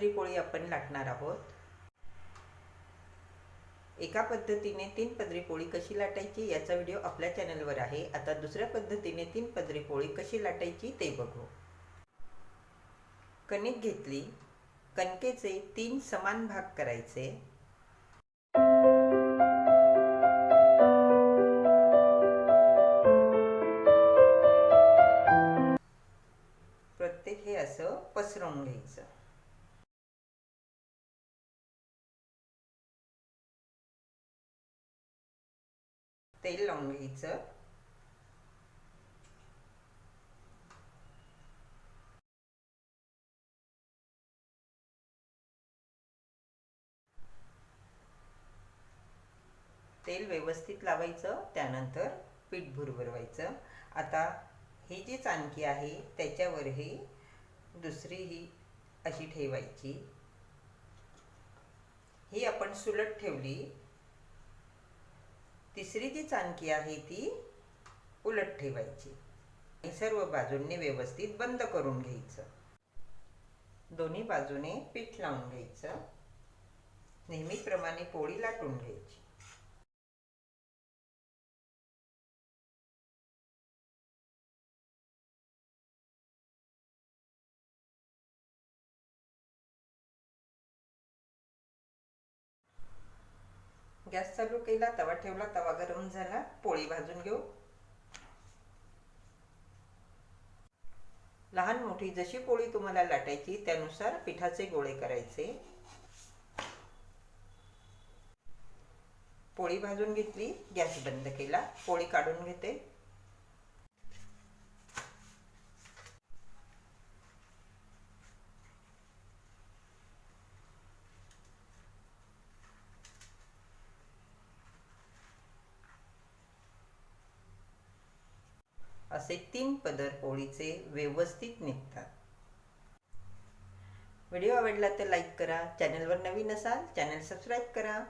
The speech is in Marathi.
पदरी पोळी आपण लाटणार आहोत. एका पद्धतीने तीन पदरी पोळी कशी लाटायची याचा व्हिडिओ आपल्या चॅनलवर आहे. आता दुसऱ्या पद्धतीने तीन पदरी पोळी कशी लाटायची ते बघू. कणिक घेतली. कणकेचे तीन समान भाग करायचे. प्रत्येक हे असं पसरवून घ्यायचं. तेल लावून घ्यायचं. तेल व्यवस्थित लावायचं त्यानंतर पीठ भुरभुरवायचं. आता ही जी चाणकी आहे त्याच्यावर ही दुसरी ही अशी ठेवायची. ही आपण सुलट ठेवली. तिसरी जी चाणकी आहे ती उलट ठेवायची. आणि सर्व बाजूंनी व्यवस्थित बंद करून घ्यायचं. दोन्ही बाजूने पीठ लावून घ्यायचं. नेहमीप्रमाणे पोळी लाटून घ्यायची. गॅस चालू केला तवा ठेवला तवा गरम झाला. पोळी भाजून घेऊ. लहान मोठी जशी पोळी तुम्हाला लाटायची त्यानुसार पिठाचे गोळे करायचे. पोळी भाजून घेतली गॅस बंद केला. पोळी काढून घेते. असे तीन पदर पोळीचे व्यवस्थित निघतात. व्हिडिओ आवडला तर लाईक करा चॅनलवर नवीन असाल चॅनल सबस्क्राईब करा.